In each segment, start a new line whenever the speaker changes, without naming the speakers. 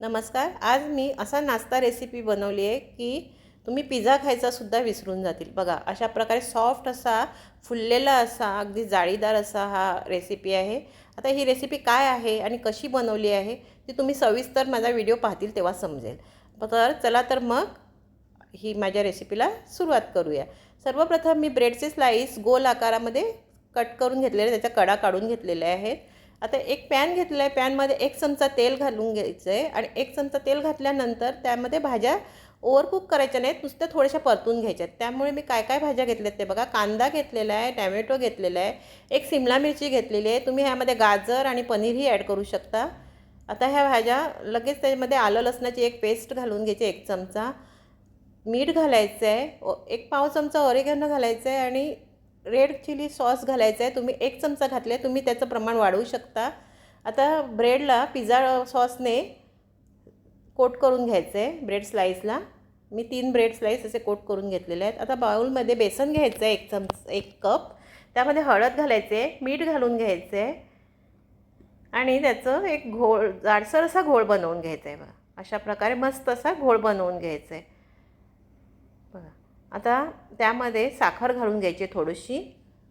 नमस्कार. आज मी असा नाश्ता रेसिपी बनवली आहे की तुम्ही पिझ्झा खायचासुद्धा विसरून जातील. बघा अशा प्रकारे सॉफ्ट असा फुललेला असा अगदी जाळीदार असा हा रेसिपी आहे. आता ही रेसिपी काय आहे आणि कशी बनवली आहे ती तुम्ही सविस्तर माझा व्हिडिओ पाहतील तेव्हा समजेल. तर चला तर मग ही माझ्या रेसिपीला सुरुवात करूया. सर्वप्रथम मी ब्रेडचे स्लाईस गोल आकारामध्ये कट करून घेतलेले त्याच्या कडा काढून घेतलेल्या आहेत. आता एक पॅन घेतलं आहे पॅनमध्ये एक चमचा तेल घालून घ्यायचं आहे आणि एक चमचा तेल घातल्यानंतर त्यामध्ये भाज्या ओव्हरकुक करायच्या नाहीत नुसत्या थोड्याशा परतून घ्यायच्या आहेत. त्यामुळे मी काय काय भाज्या घेतल्यात ते बघा. कांदा घेतलेला आहे टॅमॅटो घेतलेला आहे एक सिमला मिरची घेतलेली आहे. तुम्ही ह्यामध्ये गाजर आणि पनीरही ॲड करू शकता. आता ह्या भाज्या लगेच त्याच्यामध्ये आलं लसणाची एक पेस्ट घालून घ्यायची एक चमचा. मीठ घालायचं आहे ओ- एक पाव चमचा ओरेगॅनो घालायचं आहे आणि रेड चिली सॉस घालायचा आहे तुम्ही एक चमचा घातले तुम्ही त्याचं प्रमाण वाढवू शकता. आता ब्रेडला पिझ्झा सॉसने कोट करून घ्यायचं आहे ब्रेड स्लाईसला मी तीन ब्रेड स्लाईस असे कोट करून घेतलेले आहेत. आता बाउलमध्ये बेसन घ्यायचं आहे एक चमच एक कप. त्यामध्ये हळद घालायचे मीठ घालून घ्यायचं आहे आणि त्याचं एक घोळ जाडसर असा घोळ बनवून घ्यायचा आहे बघा. अशा प्रकारे मस्त असा घोळ बनवून घ्यायचा आहे बघा. आता त्यामध्ये साखर घालून घ्यायची आहे थोडीशी.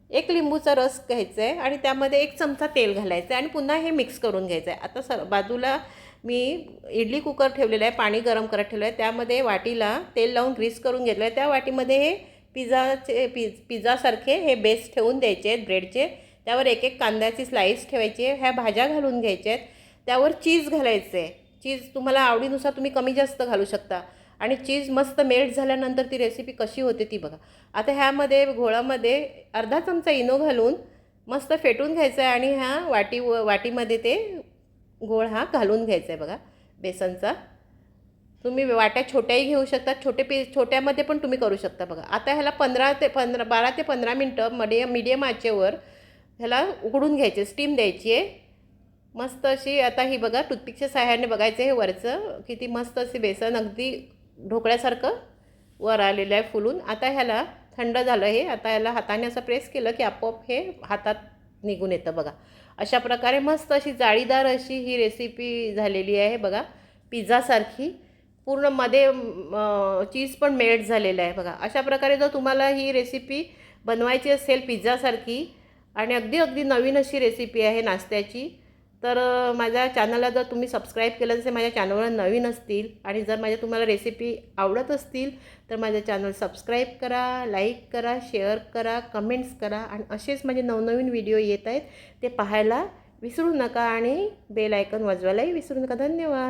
एक लिंबूचा रस घ्यायचा आहे आणि त्यामध्ये एक चमचा तेल घालायचं आहे आणि पुन्हा हे मिक्स करून घ्यायचं. आहे आता सर बाजूला मी इडली कुकर ठेवलेलं आहे पाणी गरम करत ठेवलं आहे. त्यामध्ये वाटीला तेल लावून ग्रीस करून घेतलं आहे. त्या वाटीमध्ये हे पिझ्झाचे पिझ पिझ्झासारखे हे बेस ठेवून द्यायचे आहेत ब्रेडचे. त्यावर एक एक कांद्याची स्लाईस ठेवायची आहे. ह्या भाज्या घालून घ्यायच्या आहेत. त्यावर चीज घालायचं. आहे चीज तुम्हाला आवडीनुसार तुम्ही कमी जास्त घालू शकता. आणि चीज मस्त मेल्ट झाल्यानंतर ती रेसिपी कशी होते ती बघा. आता ह्यामध्ये घोळामध्ये अर्धा चमचा इनो घालून मस्त फेटून घ्यायचं आहे आणि ह्या वाटी वाटीमध्ये ते गोळ हा घालून घ्यायचा आहे बघा बेसनचा. तुम्ही वाट्या छोट्याही घेऊ शकता छोटे पी छोट्यामध्ये पण तुम्ही करू शकता बघा. आता ह्याला पंधरा ते पंधरा बारा ते पंधरा मिनटं मडियम मिडियम आचेवर ह्याला उघडून घ्यायचे स्टीम द्यायची आहे मस्त अशी आता ही बघा टूथपिकच्या सहाय्याने बघायचं हे वरचं किती मस्त असे बेसन अगदी ढोकळ्यासारखं वर आलेलं आहे फुलून. आता ह्याला थंड झालं हे. आता ह्याला हाताने असं प्रेस केलं की आपोआप हे हातात निघून येतं बघा. अशा प्रकारे मस्त अशी जाळीदार अशी ही रेसिपी झालेली आहे बघा. पिझ्झासारखी पूर्णमध्ये चीज पण मेल्ट झालेलं आहे बघा. अशा प्रकारे जर तुम्हाला ही रेसिपी बनवायची असेल पिझ्झासारखी आणि अगदी अगदी नवीन अशी रेसिपी आहे नाश्त्याची तर माझ्या चॅनलला जर तुम्ही सबस्क्राईब केलं असेल माझ्या चॅनलवर नवीन असतील आणि जर माझ्या तुम्हाला रेसिपी आवडत असतील तर माझं चॅनल सबस्क्राईब करा लाईक करा शेअर करा कमेंट्स करा आणि असेच माझे नवनवीन व्हिडिओ येत आहेत ते पाहायला विसरू नका आणि बेल आयकन वाजवायलाही विसरू नका. धन्यवाद.